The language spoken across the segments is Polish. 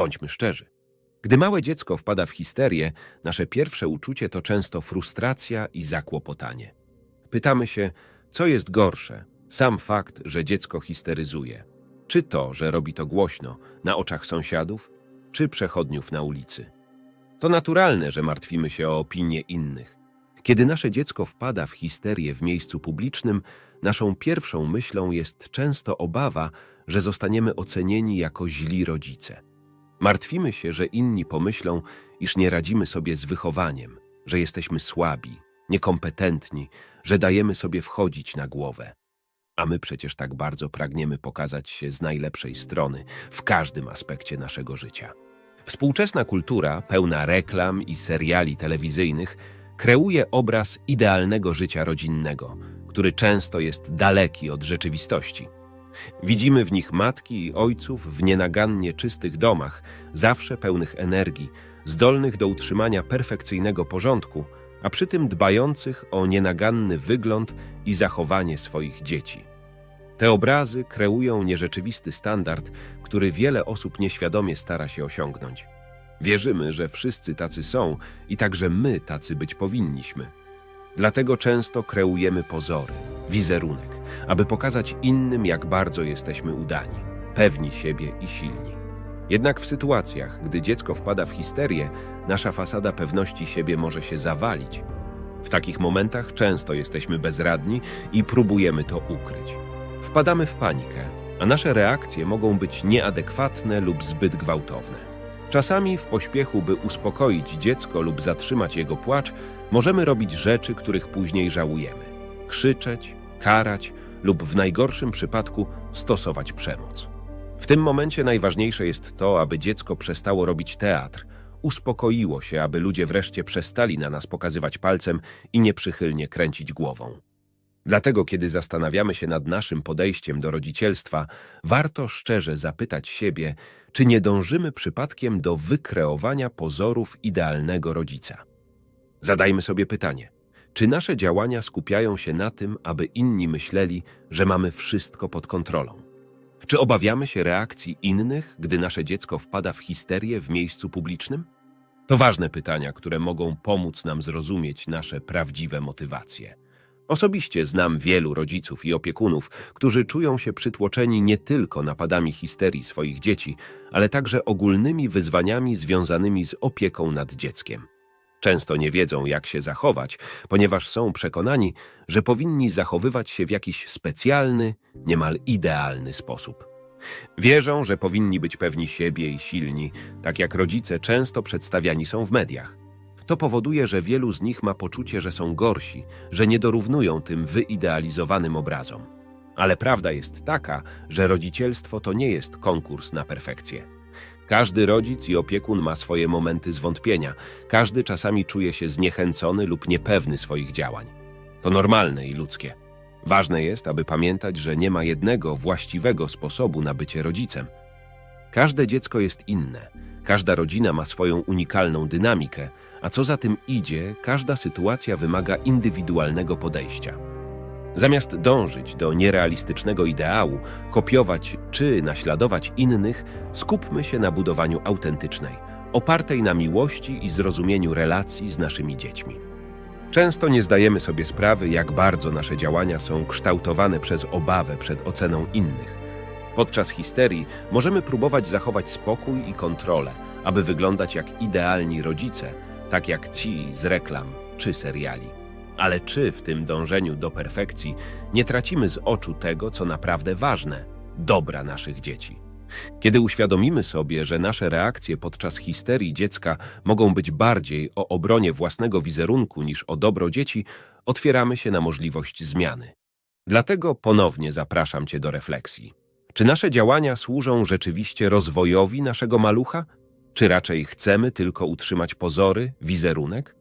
Bądźmy szczerzy. Gdy małe dziecko wpada w histerię, nasze pierwsze uczucie to często frustracja i zakłopotanie. Pytamy się, co jest gorsze, sam fakt, że dziecko histeryzuje, czy to, że robi to głośno, na oczach sąsiadów, czy przechodniów na ulicy. To naturalne, że martwimy się o opinie innych. Kiedy nasze dziecko wpada w histerię w miejscu publicznym, naszą pierwszą myślą jest często obawa, że zostaniemy ocenieni jako źli rodzice. Martwimy się, że inni pomyślą, iż nie radzimy sobie z wychowaniem, że jesteśmy słabi, niekompetentni, że dajemy sobie wchodzić na głowę. A my przecież tak bardzo pragniemy pokazać się z najlepszej strony w każdym aspekcie naszego życia. Współczesna kultura, pełna reklam i seriali telewizyjnych, kreuje obraz idealnego życia rodzinnego, który często jest daleki od rzeczywistości. Widzimy w nich matki i ojców w nienagannie czystych domach, zawsze pełnych energii, zdolnych do utrzymania perfekcyjnego porządku, a przy tym dbających o nienaganny wygląd i zachowanie swoich dzieci. Te obrazy kreują nierzeczywisty standard, który wiele osób nieświadomie stara się osiągnąć. Wierzymy, że wszyscy tacy są i także my tacy być powinniśmy. Dlatego często kreujemy pozory, wizerunek, aby pokazać innym, jak bardzo jesteśmy udani, pewni siebie i silni. Jednak w sytuacjach, gdy dziecko wpada w histerię, nasza fasada pewności siebie może się zawalić. W takich momentach często jesteśmy bezradni i próbujemy to ukryć. Wpadamy w panikę, a nasze reakcje mogą być nieadekwatne lub zbyt gwałtowne. Czasami w pośpiechu, by uspokoić dziecko lub zatrzymać jego płacz, możemy robić rzeczy, których później żałujemy. Krzyczeć, karać lub w najgorszym przypadku stosować przemoc. W tym momencie najważniejsze jest to, aby dziecko przestało robić teatr, uspokoiło się, aby ludzie wreszcie przestali na nas pokazywać palcem i nieprzychylnie kręcić głową. Dlatego, kiedy zastanawiamy się nad naszym podejściem do rodzicielstwa, warto szczerze zapytać siebie, czy nie dążymy przypadkiem do wykreowania pozorów idealnego rodzica. Zadajmy sobie pytanie, czy nasze działania skupiają się na tym, aby inni myśleli, że mamy wszystko pod kontrolą? Czy obawiamy się reakcji innych, gdy nasze dziecko wpada w histerię w miejscu publicznym? To ważne pytania, które mogą pomóc nam zrozumieć nasze prawdziwe motywacje. Osobiście znam wielu rodziców i opiekunów, którzy czują się przytłoczeni nie tylko napadami histerii swoich dzieci, ale także ogólnymi wyzwaniami związanymi z opieką nad dzieckiem. Często nie wiedzą, jak się zachować, ponieważ są przekonani, że powinni zachowywać się w jakiś specjalny, niemal idealny sposób. Wierzą, że powinni być pewni siebie i silni, tak jak rodzice często przedstawiani są w mediach. To powoduje, że wielu z nich ma poczucie, że są gorsi, że nie dorównują tym wyidealizowanym obrazom. Ale prawda jest taka, że rodzicielstwo to nie jest konkurs na perfekcję. Każdy rodzic i opiekun ma swoje momenty zwątpienia, każdy czasami czuje się zniechęcony lub niepewny swoich działań. To normalne i ludzkie. Ważne jest, aby pamiętać, że nie ma jednego właściwego sposobu na bycie rodzicem. Każde dziecko jest inne, każda rodzina ma swoją unikalną dynamikę, a co za tym idzie, każda sytuacja wymaga indywidualnego podejścia. Zamiast dążyć do nierealistycznego ideału, kopiować czy naśladować innych, skupmy się na budowaniu autentycznej, opartej na miłości i zrozumieniu relacji z naszymi dziećmi. Często nie zdajemy sobie sprawy, jak bardzo nasze działania są kształtowane przez obawę przed oceną innych. Podczas histerii możemy próbować zachować spokój i kontrolę, aby wyglądać jak idealni rodzice, tak jak ci z reklam czy seriali. Ale czy w tym dążeniu do perfekcji nie tracimy z oczu tego, co naprawdę ważne dobra naszych dzieci? Kiedy uświadomimy sobie, że nasze reakcje podczas histerii dziecka mogą być bardziej o obronie własnego wizerunku niż o dobro dzieci, otwieramy się na możliwość zmiany. Dlatego ponownie zapraszam Cię do refleksji. Czy nasze działania służą rzeczywiście rozwojowi naszego malucha? Czy raczej chcemy tylko utrzymać pozory, wizerunek?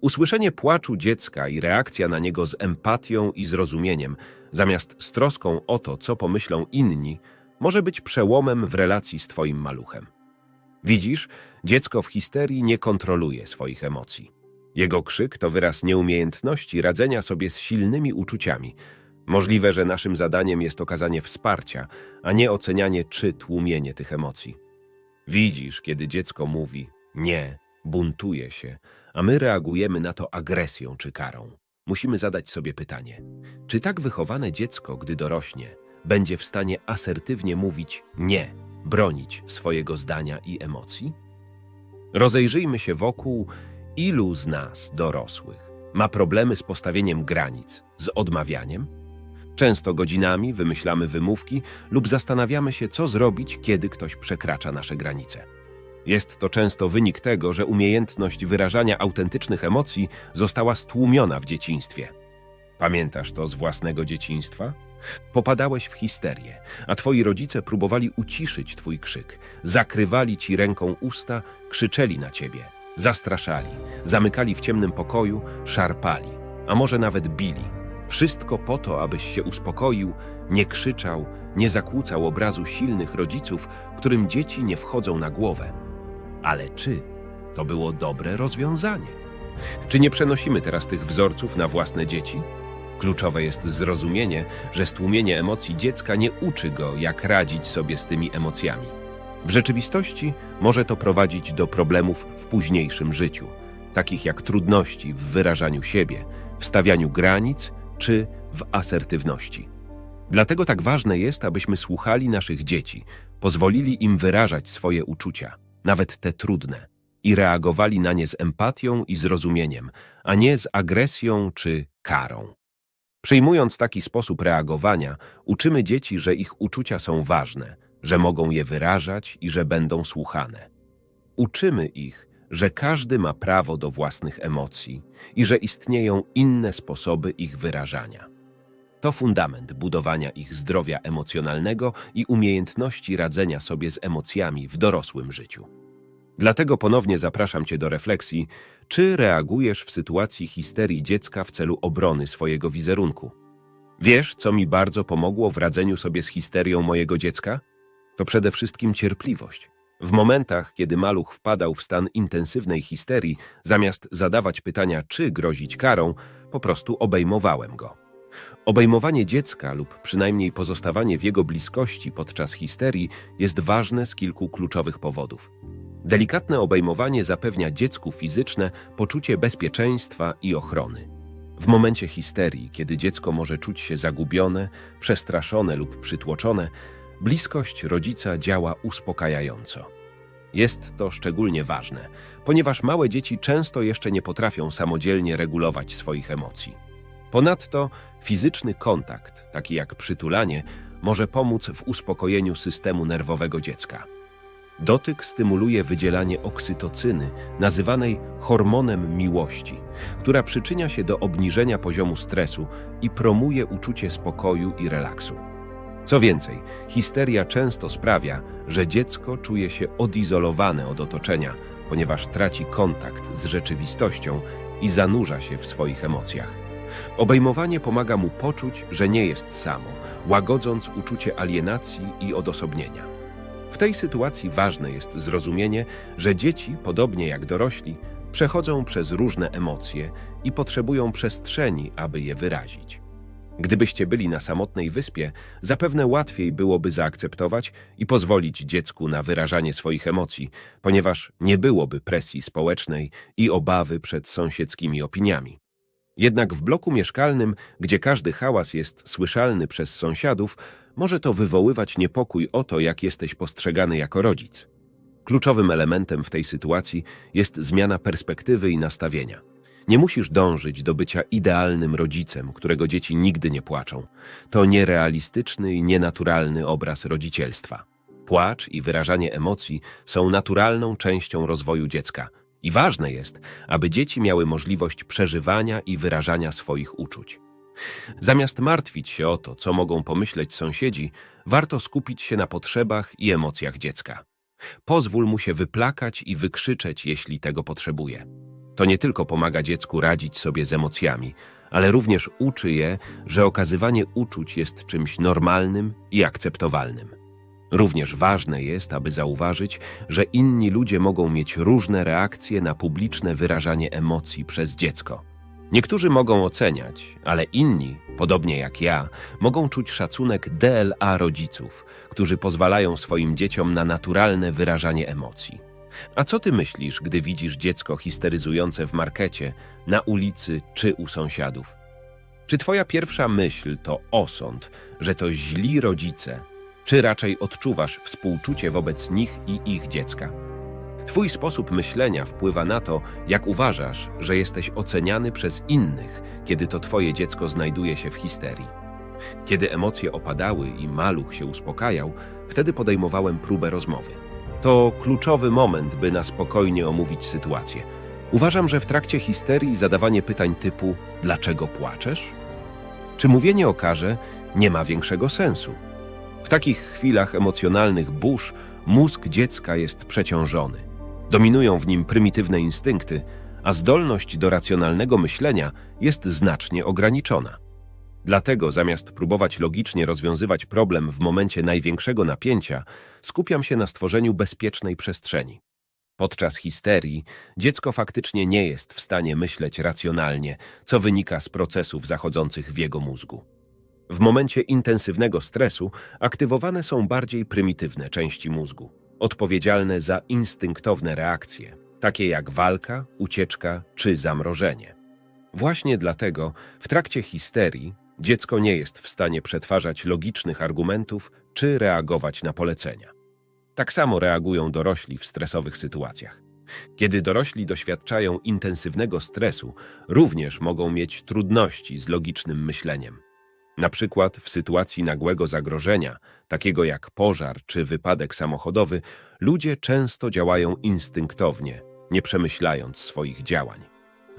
Usłyszenie płaczu dziecka i reakcja na niego z empatią i zrozumieniem, zamiast z troską o to, co pomyślą inni, może być przełomem w relacji z Twoim maluchem. Widzisz, dziecko w histerii nie kontroluje swoich emocji. Jego krzyk to wyraz nieumiejętności radzenia sobie z silnymi uczuciami. Możliwe, że naszym zadaniem jest okazanie wsparcia, a nie ocenianie czy tłumienie tych emocji. Widzisz, kiedy dziecko mówi nie, buntuje się, a my reagujemy na to agresją czy karą. Musimy zadać sobie pytanie: czy tak wychowane dziecko, gdy dorośnie, będzie w stanie asertywnie mówić nie, bronić swojego zdania i emocji? Rozejrzyjmy się wokół, ilu z nas, dorosłych, ma problemy z postawieniem granic, z odmawianiem? Często godzinami wymyślamy wymówki lub zastanawiamy się, co zrobić, kiedy ktoś przekracza nasze granice. Jest to często wynik tego, że umiejętność wyrażania autentycznych emocji została stłumiona w dzieciństwie. Pamiętasz to z własnego dzieciństwa? Popadałeś w histerię, a twoi rodzice próbowali uciszyć twój krzyk. Zakrywali ci ręką usta, krzyczeli na ciebie, zastraszali, zamykali w ciemnym pokoju, szarpali, a może nawet bili. Wszystko po to, abyś się uspokoił, nie krzyczał, nie zakłócał obrazu silnych rodziców, którym dzieci nie wchodzą na głowę. Ale czy to było dobre rozwiązanie? Czy nie przenosimy teraz tych wzorców na własne dzieci? Kluczowe jest zrozumienie, że stłumienie emocji dziecka nie uczy go, jak radzić sobie z tymi emocjami. W rzeczywistości może to prowadzić do problemów w późniejszym życiu, takich jak trudności w wyrażaniu siebie, w stawianiu granic czy w asertywności. Dlatego tak ważne jest, abyśmy słuchali naszych dzieci, pozwolili im wyrażać swoje uczucia, nawet te trudne, i reagowali na nie z empatią i zrozumieniem, a nie z agresją czy karą. Przyjmując taki sposób reagowania, uczymy dzieci, że ich uczucia są ważne, że mogą je wyrażać i że będą słuchane. Uczymy ich, że każdy ma prawo do własnych emocji i że istnieją inne sposoby ich wyrażania. To fundament budowania ich zdrowia emocjonalnego i umiejętności radzenia sobie z emocjami w dorosłym życiu. Dlatego ponownie zapraszam Cię do refleksji, czy reagujesz w sytuacji histerii dziecka w celu obrony swojego wizerunku. Wiesz, co mi bardzo pomogło w radzeniu sobie z histerią mojego dziecka? To przede wszystkim cierpliwość. W momentach, kiedy maluch wpadał w stan intensywnej histerii, zamiast zadawać pytania, czy grozić karą, po prostu obejmowałem go. Obejmowanie dziecka lub przynajmniej pozostawanie w jego bliskości podczas histerii jest ważne z kilku kluczowych powodów. Delikatne obejmowanie zapewnia dziecku fizyczne poczucie bezpieczeństwa i ochrony. W momencie histerii, kiedy dziecko może czuć się zagubione, przestraszone lub przytłoczone, bliskość rodzica działa uspokajająco. Jest to szczególnie ważne, ponieważ małe dzieci często jeszcze nie potrafią samodzielnie regulować swoich emocji. Ponadto fizyczny kontakt, taki jak przytulanie, może pomóc w uspokojeniu systemu nerwowego dziecka. Dotyk stymuluje wydzielanie oksytocyny, nazywanej hormonem miłości, która przyczynia się do obniżenia poziomu stresu i promuje uczucie spokoju i relaksu. Co więcej, histeria często sprawia, że dziecko czuje się odizolowane od otoczenia, ponieważ traci kontakt z rzeczywistością i zanurza się w swoich emocjach. Obejmowanie pomaga mu poczuć, że nie jest samo, łagodząc uczucie alienacji i odosobnienia. W tej sytuacji ważne jest zrozumienie, że dzieci, podobnie jak dorośli, przechodzą przez różne emocje i potrzebują przestrzeni, aby je wyrazić. Gdybyście byli na samotnej wyspie, zapewne łatwiej byłoby zaakceptować i pozwolić dziecku na wyrażanie swoich emocji, ponieważ nie byłoby presji społecznej i obawy przed sąsiedzkimi opiniami. Jednak w bloku mieszkalnym, gdzie każdy hałas jest słyszalny przez sąsiadów, może to wywoływać niepokój o to, jak jesteś postrzegany jako rodzic. Kluczowym elementem w tej sytuacji jest zmiana perspektywy i nastawienia. Nie musisz dążyć do bycia idealnym rodzicem, którego dzieci nigdy nie płaczą. To nierealistyczny i nienaturalny obraz rodzicielstwa. Płacz i wyrażanie emocji są naturalną częścią rozwoju dziecka i ważne jest, aby dzieci miały możliwość przeżywania i wyrażania swoich uczuć. Zamiast martwić się o to, co mogą pomyśleć sąsiedzi, warto skupić się na potrzebach i emocjach dziecka. Pozwól mu się wyplakać i wykrzyczeć, jeśli tego potrzebuje. To nie tylko pomaga dziecku radzić sobie z emocjami, ale również uczy je, że okazywanie uczuć jest czymś normalnym i akceptowalnym. Również ważne jest, aby zauważyć, że inni ludzie mogą mieć różne reakcje na publiczne wyrażanie emocji przez dziecko. Niektórzy mogą oceniać, ale inni, podobnie jak ja, mogą czuć szacunek DLA rodziców, którzy pozwalają swoim dzieciom na naturalne wyrażanie emocji. A co ty myślisz, gdy widzisz dziecko histeryzujące w markecie, na ulicy czy u sąsiadów? Czy twoja pierwsza myśl to osąd, że to źli rodzice, czy raczej odczuwasz współczucie wobec nich i ich dziecka? Twój sposób myślenia wpływa na to, jak uważasz, że jesteś oceniany przez innych, kiedy to twoje dziecko znajduje się w histerii. Kiedy emocje opadały i maluch się uspokajał, wtedy podejmowałem próbę rozmowy. To kluczowy moment, by na spokojnie omówić sytuację. Uważam, że w trakcie histerii zadawanie pytań typu dlaczego płaczesz? Czy mówienie o karze nie ma większego sensu? W takich chwilach emocjonalnych burz mózg dziecka jest przeciążony. Dominują w nim prymitywne instynkty, a zdolność do racjonalnego myślenia jest znacznie ograniczona. Dlatego zamiast próbować logicznie rozwiązywać problem w momencie największego napięcia, skupiam się na stworzeniu bezpiecznej przestrzeni. Podczas histerii dziecko faktycznie nie jest w stanie myśleć racjonalnie, co wynika z procesów zachodzących w jego mózgu. W momencie intensywnego stresu aktywowane są bardziej prymitywne części mózgu, odpowiedzialne za instynktowne reakcje, takie jak walka, ucieczka czy zamrożenie. Właśnie dlatego w trakcie histerii dziecko nie jest w stanie przetwarzać logicznych argumentów czy reagować na polecenia. Tak samo reagują dorośli w stresowych sytuacjach. Kiedy dorośli doświadczają intensywnego stresu, również mogą mieć trudności z logicznym myśleniem. Na przykład w sytuacji nagłego zagrożenia, takiego jak pożar czy wypadek samochodowy, ludzie często działają instynktownie, nie przemyślając swoich działań.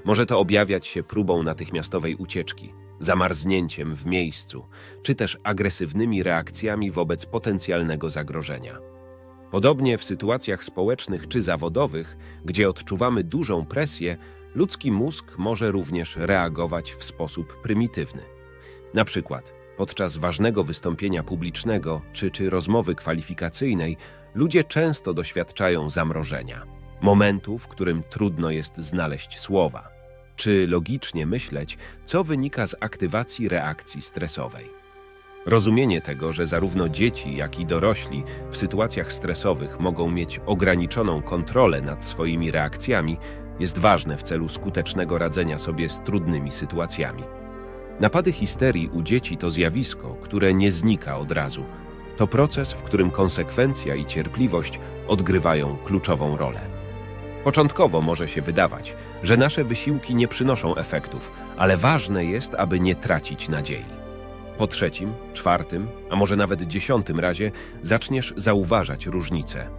Może to objawiać się próbą natychmiastowej ucieczki, zamarznięciem w miejscu, czy też agresywnymi reakcjami wobec potencjalnego zagrożenia. Podobnie w sytuacjach społecznych czy zawodowych, gdzie odczuwamy dużą presję, ludzki mózg może również reagować w sposób prymitywny. Na przykład podczas ważnego wystąpienia publicznego czy, czy rozmowy kwalifikacyjnej ludzie często doświadczają zamrożenia, momentu, w którym trudno jest znaleźć słowa, czy logicznie myśleć, co wynika z aktywacji reakcji stresowej. Rozumienie tego, że zarówno dzieci, jak i dorośli w sytuacjach stresowych mogą mieć ograniczoną kontrolę nad swoimi reakcjami, jest ważne w celu skutecznego radzenia sobie z trudnymi sytuacjami. Napady histerii u dzieci to zjawisko, które nie znika od razu. To proces, w którym konsekwencja i cierpliwość odgrywają kluczową rolę. Początkowo może się wydawać, że nasze wysiłki nie przynoszą efektów, ale ważne jest, aby nie tracić nadziei. Po trzecim, czwartym, a może nawet dziesiątym razie zaczniesz zauważać różnice.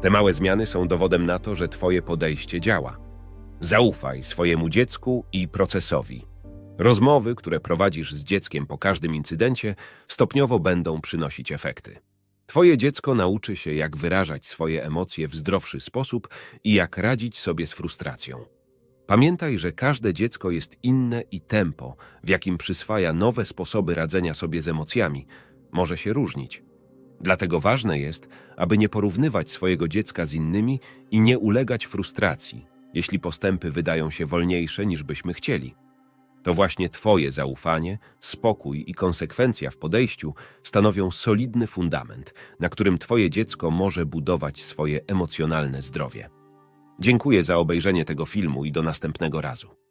Te małe zmiany są dowodem na to, że Twoje podejście działa. Zaufaj swojemu dziecku i procesowi. Rozmowy, które prowadzisz z dzieckiem po każdym incydencie, stopniowo będą przynosić efekty. Twoje dziecko nauczy się, jak wyrażać swoje emocje w zdrowszy sposób i jak radzić sobie z frustracją. Pamiętaj, że każde dziecko jest inne i tempo, w jakim przyswaja nowe sposoby radzenia sobie z emocjami, może się różnić. Dlatego ważne jest, aby nie porównywać swojego dziecka z innymi i nie ulegać frustracji, jeśli postępy wydają się wolniejsze niż byśmy chcieli. To właśnie Twoje zaufanie, spokój i konsekwencja w podejściu stanowią solidny fundament, na którym Twoje dziecko może budować swoje emocjonalne zdrowie. Dziękuję za obejrzenie tego filmu i do następnego razu.